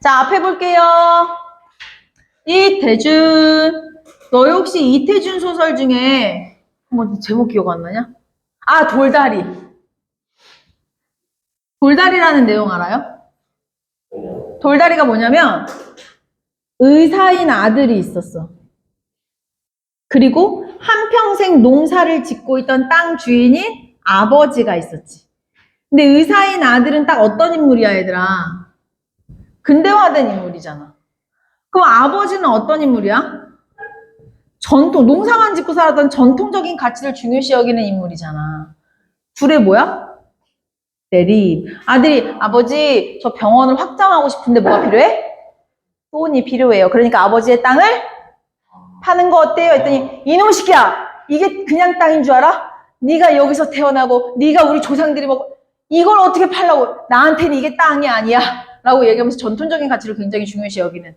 자, 앞에 볼게요. 이태준. 너 혹시 이태준 소설 중에, 뭐, 제목 기억 안 나냐? 아, 돌다리. 돌다리라는 내용 알아요? 돌다리가 뭐냐면, 의사인 아들이 있었어. 그리고 한평생 농사를 짓고 있던 땅 주인인 아버지가 있었지. 근데 의사인 아들은 딱 어떤 인물이야, 얘들아? 근대화된 인물이잖아. 그럼 아버지는 어떤 인물이야? 전통, 농사만 짓고 살았던 전통적인 가치를 중요시 여기는 인물이잖아. 둘의 뭐야? 대립. 아들이, 아버지, 저 병원을 확장하고 싶은데 뭐가 필요해? 돈이 필요해요. 그러니까 아버지의 땅을 파는 거 어때요? 했더니, 이놈 시키야! 이게 그냥 땅인 줄 알아? 네가 여기서 태어나고, 네가 우리 조상들이 먹고, 이걸 어떻게 팔라고? 나한테는 이게 땅이 아니야. 라고 얘기하면서 전통적인 가치를 굉장히 중요시 여기는.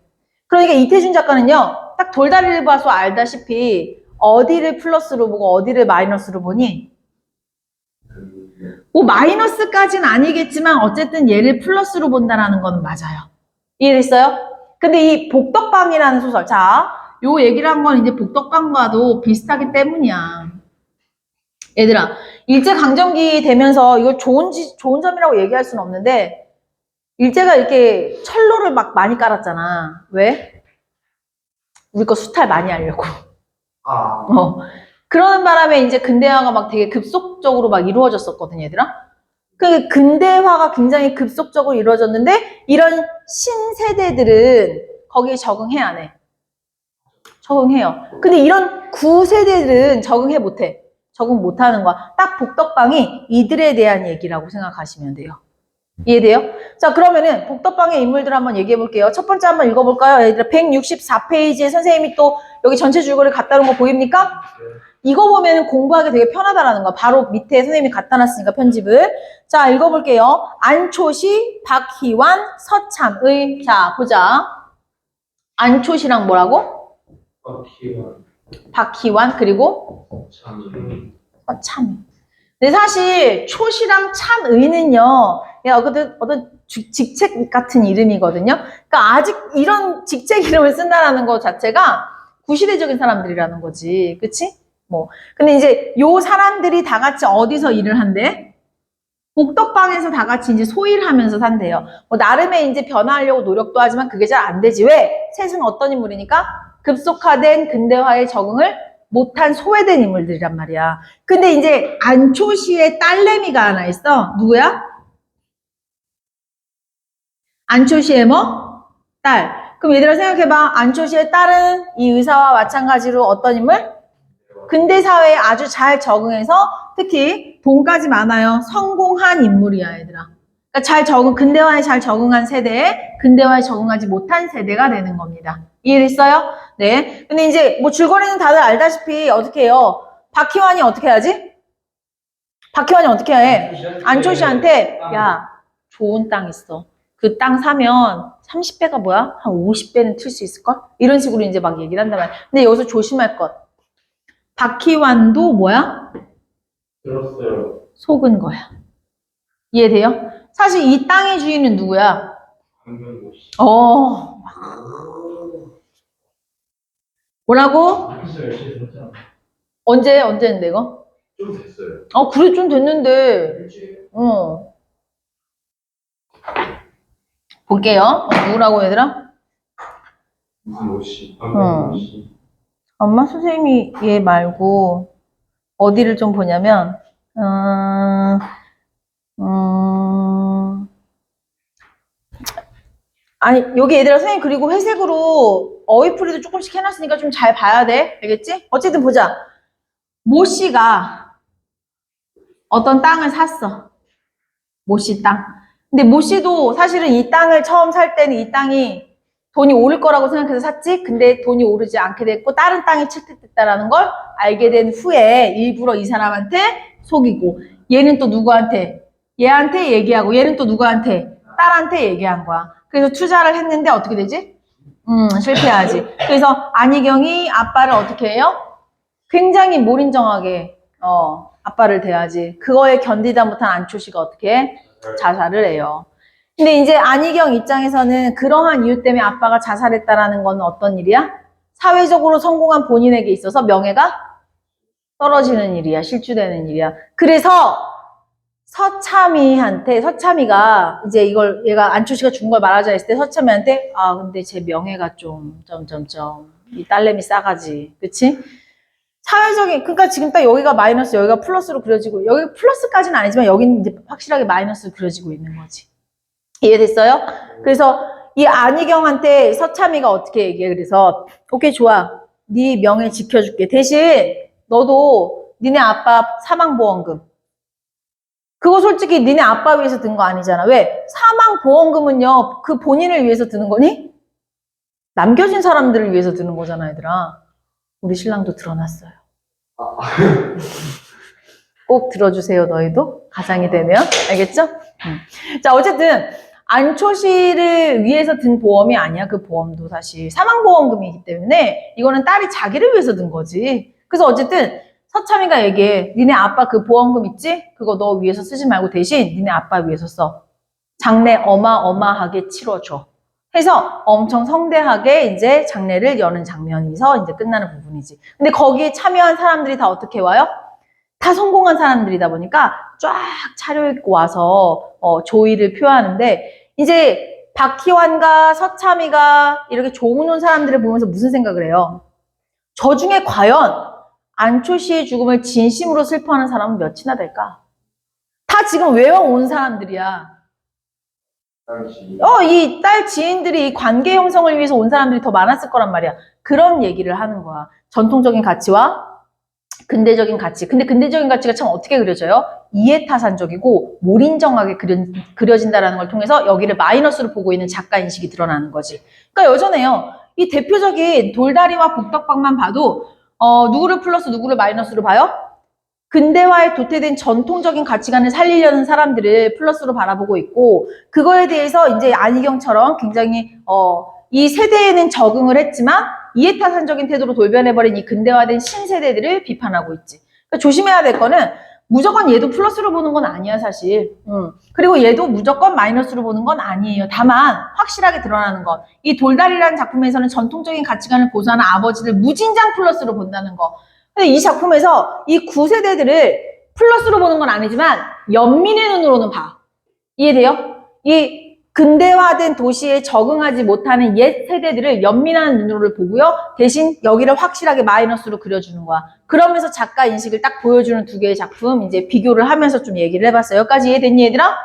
그러니까 이태준 작가는요, 딱 돌다리를 봐서 알다시피 어디를 플러스로 보고 어디를 마이너스로 보니, 뭐 마이너스까지는 아니겠지만 어쨌든 얘를 플러스로 본다라는 건 맞아요. 이해됐어요? 근데 이 복덕방이라는 소설, 자, 요 얘기를 한 건 이제 복덕방과도 비슷하기 때문이야. 얘들아, 일제강점기 되면서 이거 좋은, 지- 좋은 점이라고 얘기할 수는 없는데, 일제가 이렇게 철로를 막 많이 깔았잖아. 왜? 우리 거 수탈 많이 하려고. 아, 어. 그러는 바람에 이제 근대화가 막 되게 급속적으로 막 이루어졌었거든, 얘들아. 그 근대화가 굉장히 급속적으로 이루어졌는데, 이런 신세대들은 거기에 적응해, 안 해? 적응해요. 근데 이런 구세대들은 적응해 못해. 적응 못하는 거야. 딱 복덕방이 이들에 대한 얘기라고 생각하시면 돼요. 이해돼요? 자, 그러면은 복덕방의 인물들 한번 얘기해 볼게요. 첫 번째 한번 읽어볼까요? 얘들아, 164페이지에 선생님이 또 여기 전체 줄거리 갖다 놓은 거 보입니까? 이거 보면 공부하기 되게 편하다라는 거. 바로 밑에 선생님이 갖다 놨으니까 편집을. 자, 읽어볼게요. 안초시, 박희완, 서참의. 자, 보자. 안초시랑 뭐라고? 어키와 박희완, 그리고 참이 서참. 근데 사실 초시랑 참의는요, 어떤, 어떤 주- 직책 같은 이름이거든요. 그러니까 아직 이런 직책 이름을 쓴다라는 것 자체가 구시대적인 사람들이라는 거지. 그치? 뭐. 근데 이제 요 사람들이 다 같이 어디서 일을 한대? 복덕방에서 다 같이 이제 소일하면서 산대요. 뭐 나름의 이제 변화하려고 노력도 하지만 그게 잘 안 되지. 왜? 셋은 어떤 인물이니까? 급속화된 근대화에 적응을 못한 소외된 인물들이란 말이야. 근데 이제 안초시의 딸내미가 하나 있어. 누구야? 안초시의 뭐? 딸. 그럼 얘들아 생각해봐. 안초시의 딸은 이 의사와 마찬가지로 어떤 인물? 근대 사회에 아주 잘 적응해서 특히 돈까지 많아요. 성공한 인물이야, 얘들아. 그러니까 잘 적응, 근대화에 잘 적응한 세대에 근대화에 적응하지 못한 세대가 되는 겁니다. 이해됐어요? 네. 근데 이제 뭐 줄거리는 다들 알다시피 어떻게 해요? 박희환이 어떻게 하지? 박희환이 어떻게 해? 안초시한테 야 좋은 땅 있어. 그 땅 사면 30배가 뭐야? 한 50배는 틀 수 있을걸? 이런 식으로 이제 막 얘기를 한단 말이야. 근데 여기서 조심할 것. 박희환도 뭐야? 들었어요. 속은 거야. 이해돼요? 사실 이 땅의 주인은 누구야? 씨. 어. 뭐라고? 진짜 열심히 들었잖아. 언제, 언제 했는데 이거? 좀 됐어요. 어, 그래, 좀 됐는데. 일주일? 어. 볼게요. 어, 누구라고 얘들아? 무슨 옷이? 어. 강경고 씨. 엄마 선생님이 얘 말고 어디를 좀 보냐면, 음, 음, 아니, 여기 얘들아 선생님 그리고 회색으로 어휘풀이도 조금씩 해놨으니까 좀 잘 봐야 돼. 알겠지? 어쨌든 보자. 모 씨가 어떤 땅을 샀어. 모 씨 땅. 근데 모 씨도 사실은 이 땅을 처음 살 때는 이 땅이 돈이 오를 거라고 생각해서 샀지. 근데 돈이 오르지 않게 됐고 다른 땅이 채택됐다라는 걸 알게 된 후에 일부러 이 사람한테 속이고 얘는 또 누구한테 얘한테 얘기하고 얘는 또 누구한테 딸한테 얘기한 거야. 그래서 투자를 했는데 어떻게 되지? 음, 실패하지. 그래서 안희경이 아빠를 어떻게 해요? 굉장히 몰인정하게 어, 아빠를 대하지. 그거에 견디다 못한 안초 씨가 어떻게 해? 자살을 해요. 근데 이제 안희경 입장에서는 그러한 이유 때문에 아빠가 자살했다라는 건 어떤 일이야? 사회적으로 성공한 본인에게 있어서 명예가 떨어지는 일이야. 실추되는 일이야. 그래서 서참이한테 서참이가 이제 이걸 얘가 안초 씨가 준 걸 말하자 했을 때 서참이한테 아 근데 제 명예가 좀 점점점 이 딸내미 싸가지 그치? 사회적인 그러니까 지금 딱 여기가 마이너스 여기가 플러스로 그려지고 여기 플러스까지는 아니지만 여기는 이제 확실하게 마이너스로 그려지고 있는 거지 이해됐어요? 그래서 이 안희경한테 서참이가 어떻게 얘기해 그래서 오케이 좋아 네 명예 지켜줄게 대신 너도 니네 아빠 사망보험금 그거 솔직히 니네 아빠 위해서 든 거 아니잖아. 왜? 사망보험금은요, 그 본인을 위해서 드는 거니? 남겨진 사람들을 위해서 드는 거잖아, 얘들아. 우리 신랑도 들어놨어요. 꼭 들어주세요, 너희도. 가장이 되면. 알겠죠? 음. 자, 어쨌든, 안초시를 위해서 든 보험이 아니야, 그 보험도 사실. 사망보험금이기 때문에, 이거는 딸이 자기를 위해서 든 거지. 그래서 어쨌든, 서참이가 얘기해. 니네 아빠 그 보험금 있지? 그거 너 위해서 쓰지 말고 대신 니네 아빠 위해서 써. 장례 어마어마하게 치러줘. 해서 엄청 성대하게 이제 장례를 여는 장면에서 이제 끝나는 부분이지. 근데 거기에 참여한 사람들이 다 어떻게 와요? 다 성공한 사람들이다 보니까 쫙 차려입고 와서 어, 조의를 표하는데 이제 박희환과 서참이가 이렇게 조문 온 사람들을 보면서 무슨 생각을 해요? 저 중에 과연 안초 씨의 죽음을 진심으로 슬퍼하는 사람은 몇이나 될까? 다 지금 외워온 사람들이야. 어, 이 딸 지인들이 이 관계 형성을 위해서 온 사람들이 더 많았을 거란 말이야. 그런 얘기를 하는 거야. 전통적인 가치와 근대적인 가치. 근데 근대적인 가치가 참 어떻게 그려져요? 이해타산적이고 몰인정하게 그려, 그려진다라는 걸 통해서 여기를 마이너스로 보고 있는 작가 인식이 드러나는 거지. 그러니까 여전해요. 이 대표적인 돌다리와 복덕방만 봐도 어, 누구를 플러스 누구를 마이너스로 봐요? 근대화에 도태된 전통적인 가치관을 살리려는 사람들을 플러스로 바라보고 있고 그거에 대해서 이제 안희경처럼 굉장히 어, 이 세대에는 적응을 했지만 이해타산적인 태도로 돌변해버린 이 근대화된 신세대들을 비판하고 있지. 그러니까 조심해야 될 거는 무조건 얘도 플러스로 보는 건 아니야 사실. 음. 그리고 얘도 무조건 마이너스로 보는 건 아니에요. 다만 확실하게 드러나는 것. 이 돌다리라는 작품에서는 전통적인 가치관을 고수하는 아버지를 무진장 플러스로 본다는 거. 근데 이 작품에서 이 9세대들을 플러스로 보는 건 아니지만 연민의 눈으로는 봐. 이해돼요? 이 근대화된 도시에 적응하지 못하는 옛 세대들을 연민한 눈으로 보고요. 대신 여기를 확실하게 마이너스로 그려주는 거야. 그러면서 작가 인식을 딱 보여주는 두 개의 작품 이제 비교를 하면서 좀 얘기를 해봤어요. 여기까지 이해됐니 얘들아?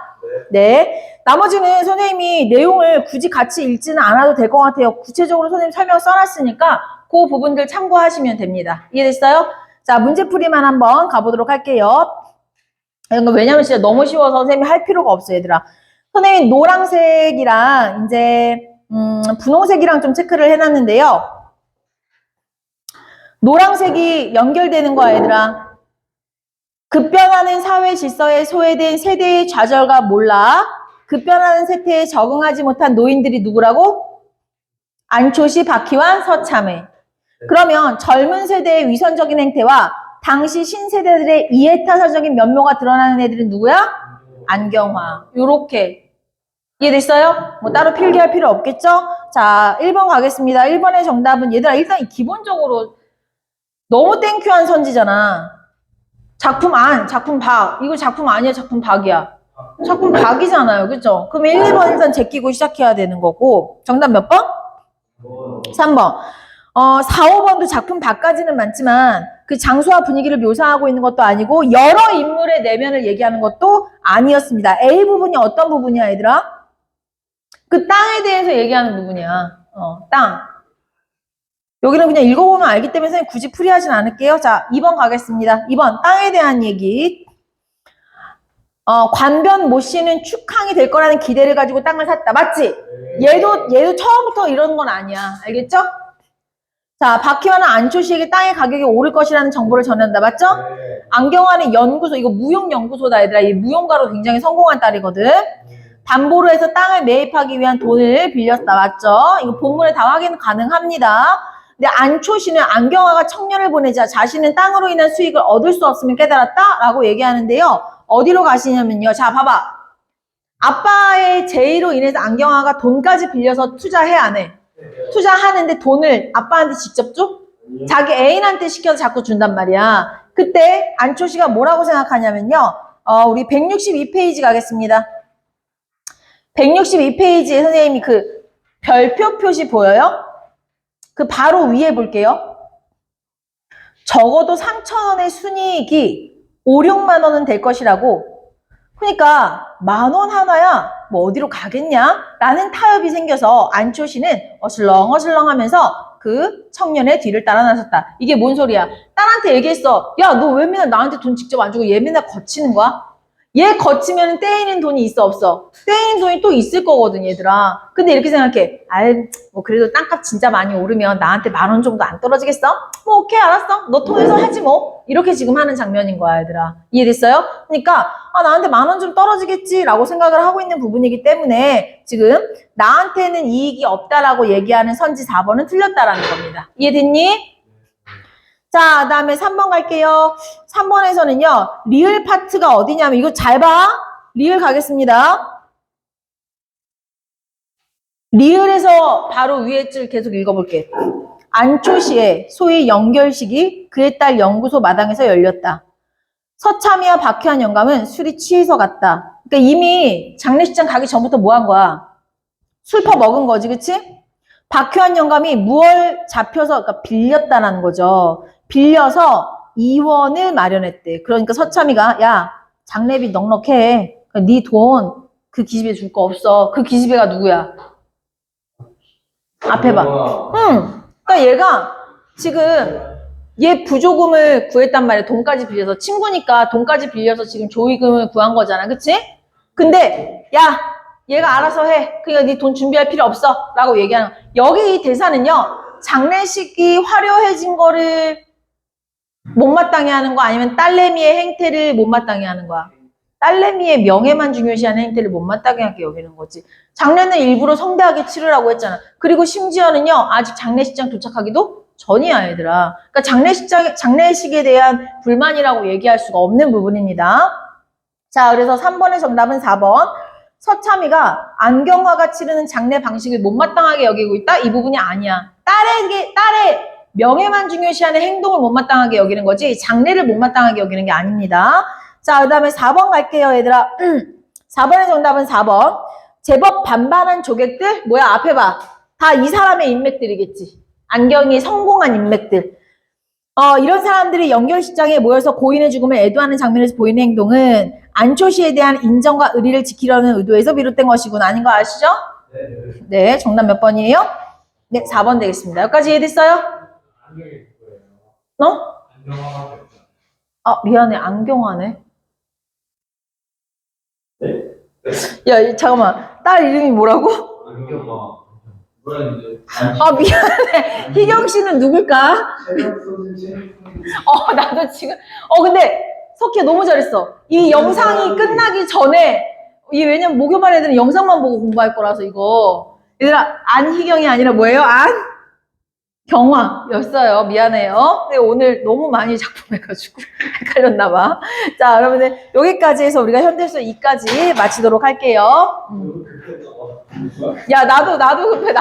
네. 나머지는 선생님이 내용을 굳이 같이 읽지는 않아도 될 것 같아요. 구체적으로 선생님 설명 써놨으니까 그 부분들 참고하시면 됩니다. 이해됐어요? 자, 문제풀이만 한번 가보도록 할게요. 왜냐면 진짜 너무 쉬워서 선생님이 할 필요가 없어요, 얘들아. 선생님이 노란색이랑 이제 음, 분홍색이랑 좀 체크를 해놨는데요. 노란색이 연결되는 거야, 얘들아. 급변하는 사회 질서에 소외된 세대의 좌절과 몰라 급변하는 세태에 적응하지 못한 노인들이 누구라고? 안초시, 박희환, 서참회. 그러면 젊은 세대의 위선적인 행태와 당시 신세대들의 이해타사적인 면모가 드러나는 애들은 누구야? 안경화. 요렇게. 이해됐어요? 뭐 따로 필기할 필요 없겠죠? 자, 1번 가겠습니다. 1번의 정답은 얘들아 일단 기본적으로 너무 땡큐한 선지잖아. 작품 안, 작품 박. 이거 작품 아니야, 작품 박이야. 작품 박이잖아요. 그죠? 그럼 1, 2번 일단 제끼고 시작해야 되는 거고. 정답 몇 번? 3번. 어, 4, 5번도 작품 밖까지는 많지만 그 장소와 분위기를 묘사하고 있는 것도 아니고 여러 인물의 내면을 얘기하는 것도 아니었습니다. A 부분이 어떤 부분이야, 얘들아? 그 땅에 대해서 얘기하는 부분이야. 어, 땅. 여기는 그냥 읽어보면 알기 때문에 선생님 굳이 풀이하진 않을게요. 자, 2번 가겠습니다. 2번, 땅에 대한 얘기. 어, 관변 모 씨는 축항이 될 거라는 기대를 가지고 땅을 샀다. 맞지? 얘도, 얘도 처음부터 이런 건 아니야. 알겠죠? 자, 박희환은 안초 씨에게 땅의 가격이 오를 것이라는 정보를 전한다. 맞죠? 안경환의 연구소, 이거 무용연구소다, 얘들아. 이 무용가로 굉장히 성공한 딸이거든. 담보로 해서 땅을 매입하기 위한 돈을 빌렸다. 맞죠? 이거 본문에 다 확인 가능합니다. 근데 안초 씨는 안경화가 청년을 보내자 자신은 땅으로 인한 수익을 얻을 수 없으면 깨달았다? 라고 얘기하는데요. 어디로 가시냐면요. 자, 봐봐. 아빠의 제의로 인해서 안경아가 돈까지 빌려서 투자해 안 해? 투자하는데 돈을 아빠한테 직접 줘? 자기 애인한테 시켜서 자꾸 준단 말이야. 그때 안초 씨가 뭐라고 생각하냐면요. 어, 우리 162페이지 가겠습니다. 162페이지에 선생님이 그 별표 표시 보여요? 그 바로 위에 볼게요. 적어도 3,000원의 순이익이 5, 6만 원은 될 것이라고. 그러니까 만 원 하나야 뭐 어디로 가겠냐? 라는 타협이 생겨서 안초 씨는 어슬렁 어슬렁 하면서 그 청년의 뒤를 따라 나섰다. 이게 뭔 소리야? 딸한테 얘기했어. 야, 너 왜 맨날 나한테 돈 직접 안 주고 얘 맨날 거치는 거야? 얘 거치면 떼이는 돈이 있어 없어? 떼이는 돈이 또 있을 거거든 얘들아. 근데 이렇게 생각해. 아이 뭐 그래도 땅값 진짜 많이 오르면 나한테 만 원 정도 안 떨어지겠어? 뭐 오케이 알았어. 너 통해서 하지 뭐. 이렇게 지금 하는 장면인 거야 얘들아. 이해됐어요? 그러니까 아 나한테 만 원 좀 떨어지겠지 라고 생각을 하고 있는 부분이기 때문에 지금 나한테는 이익이 없다라고 얘기하는 선지 4번은 틀렸다라는 겁니다. 이해됐니? 자, 그 다음에 3번 갈게요. 3번에서는요, 리을 파트가 어디냐면, 이거 잘 봐. 리을 가겠습니다. 리을에서 바로 위에 줄 계속 읽어볼게. 안초시에 소위 연결식이 그의 딸 연구소 마당에서 열렸다. 서참이와 박효한 영감은 술이 취해서 갔다. 그러니까 이미 장례식장 가기 전부터 뭐 한 거야? 술 퍼 먹은 거지, 그치? 박효한 영감이 무얼 잡혀서, 그러니까 빌렸다라는 거죠. 빌려서 이원을 마련했대. 그러니까 서참이가, 야, 장례비 넉넉해. 네 돈 그 기집애 줄 거 없어. 그 기집애가 누구야? 앞에 봐. 응. 그러니까 얘가 지금 얘 부조금을 구했단 말이야. 돈까지 빌려서. 친구니까 돈까지 빌려서 지금 조의금을 구한 거잖아. 그치? 근데, 야, 얘가 알아서 해. 그러니까 네 돈 준비할 필요 없어. 라고 얘기하는 거야. 여기 이 대사는요, 장례식이 화려해진 거를 못마땅해 하는 거 아니면 딸내미의 행태를 못마땅해 하는 거야. 딸내미의 명예만 중요시하는 행태를 못마땅해 하게 여기는 거지. 장례는 일부러 성대하게 치르라고 했잖아. 그리고 심지어는요, 아직 장례식장 도착하기도 전이야, 얘들아. 그러니까 장례식장, 장례식에 대한 불만이라고 얘기할 수가 없는 부분입니다. 자, 그래서 3번의 정답은 4번. 서참이가 안경화가 치르는 장례 방식을 못마땅하게 여기고 있다? 이 부분이 아니야. 딸에게, 딸의 명예만 중요시하는 행동을 못마땅하게 여기는 거지, 장례를 못마땅하게 여기는 게 아닙니다. 자, 그 다음에 4번 갈게요, 얘들아. 4번의 정답은 4번. 제법 반반한 조객들? 뭐야, 앞에 봐. 다 이 사람의 인맥들이겠지. 안경이 성공한 인맥들. 어, 이런 사람들이 연결식장에 모여서 고인의 죽음을 애도하는 장면에서 보이는 행동은 안초시에 대한 인정과 의리를 지키려는 의도에서 비롯된 것이군. 아닌 거 아시죠? 네, 정답 몇 번이에요? 네, 4번 되겠습니다. 여기까지 이해됐어요? 어? 아, 미안해. 안경하네. 네? 야, 이- 잠깐만. 딸 이름이 뭐라고? 안경화. 아, 미안해. 희경 씨는 누굴까? 어, 나도 지금. 어, 근데 석희 너무 잘했어. 이 영상이 끝나기 전에, 이 왜냐면 목요반 애들은 영상만 보고 공부할 거라서 이거. 얘들아, 안희경이 아니라 뭐예요? 안? 경화였어요. 미안해요. 근데 오늘 너무 많이 작품 해가지고 헷갈렸나봐. 자, 여러분들 여기까지 해서 우리가 현대수 2까지 마치도록 할게요. 음. 어, 야, 나도, 나도 급해.